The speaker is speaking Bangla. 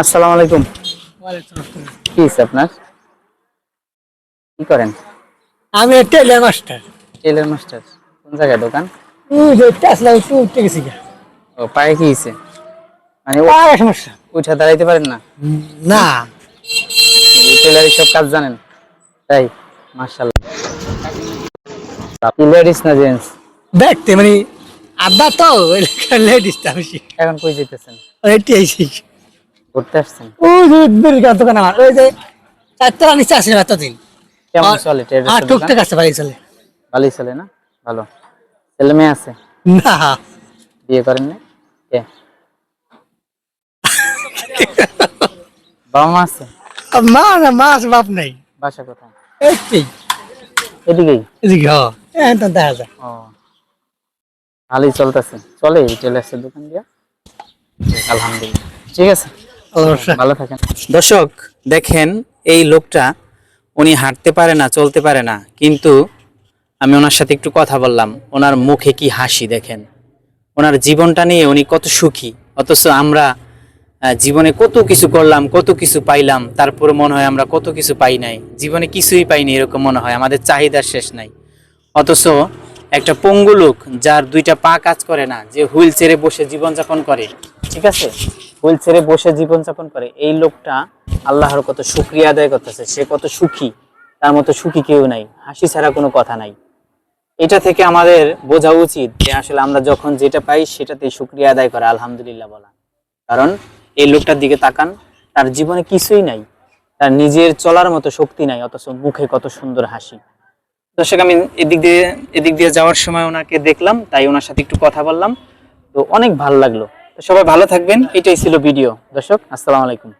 আসসালামু আলাইকুম। কি আপনার? কি করেন? আমি টেলার মাস্টার। Teller master. কোন জায়গায়? দোকান? তুই যে আসলাম তুই উঠতে গেছি ও পায়ে কি হয়েছে মানে ও- পায়ে সমস্যা। উঠে দাঁড়াইতে পারেন না? না। টেলারি সব কাজ জানেন? তাই মার্শাল্লাহ লেডিস না জেন্টস? দেখতে মানে আদা তো লেডিস টা এখন কই যেতেছেন এটি আইসি ঘুরতে আসছেন? ওই যে দোকান আমার। ওই যে চারতলা নিচে আসলে এতদিন। কেমন চলে আর টুকটাক আসতে পারি চলে। ভালোই চলে না? ভালো। ছেলে মেয়ে আছে? না। বিয়ে করেন না কে? বাবা মা আছে? মা না মাছ বাপ নাই। বাসা কোথায়? এদিকেই? এদিকে হ। এখন তো দেখা যায় ও। ভালোই চলতেছে। চলে এই টেলার্সের দোকান দিয়া। আলহামদুলিল্লাহ। ঠিক আছে। ভালো থাকেন। দর্শক দেখেন এই লোকটা উনি হাঁটতে পারে না চলতে পারে না কিন্তু আমি ওনার সাথে একটু কথা বললাম। ওনার মুখে কি হাসি দেখেন। ওনার জীবনটা নিয়ে উনি কত সুখী অথচ আমরা জীবনে কত কিছু করলাম কত কিছু পাইলাম তারপরে মনে হয় আমরা কত কিছু পাই নাই। জীবনে কিছুই পাইনি এরকম মনে হয় আমাদের চাহিদার শেষ নাই। অথচ একটা পঙ্গু লোক যার দুইটা পা কাজ করে না যে হুইল চেয়ারে বসে জীবনযাপন করে ঠিক আছে? হুইল চেয়ারে বসে জীবনযাপন করে, এই লোকটা আল্লাহর কত শুক্রিয়া আদায় করতেছে, সে কত সুখী, তার মতো সুখী কেউ নাই, হাসি ছাড়া কোনো কথা নাই। এটা থেকে আমাদের বোঝা উচিত যে আসলে আমরা যখন যেটা পাই সেটাতেই শুক্রিয়া আদায় করা, আলহামদুলিল্লাহ বলা। কারণ এই লোকটার দিকে তাকান, তার জীবনে কিছুই নাই, তার নিজের চলার মতো শক্তি নাই, অথচ মুখে কত সুন্দর হাসি। দর্শক, আমি এদিক দিয়ে এদিক দিয়ে যাওয়ার সময় ওনাকে দেখলাম, তাই ওনার সাথে একটু কথা বললাম। তো অনেক ভালো লাগল। তো সবাই ভালো থাকবেন এটাই ছিল ভিডিও। দর্শক আসসালামু আলাইকুম।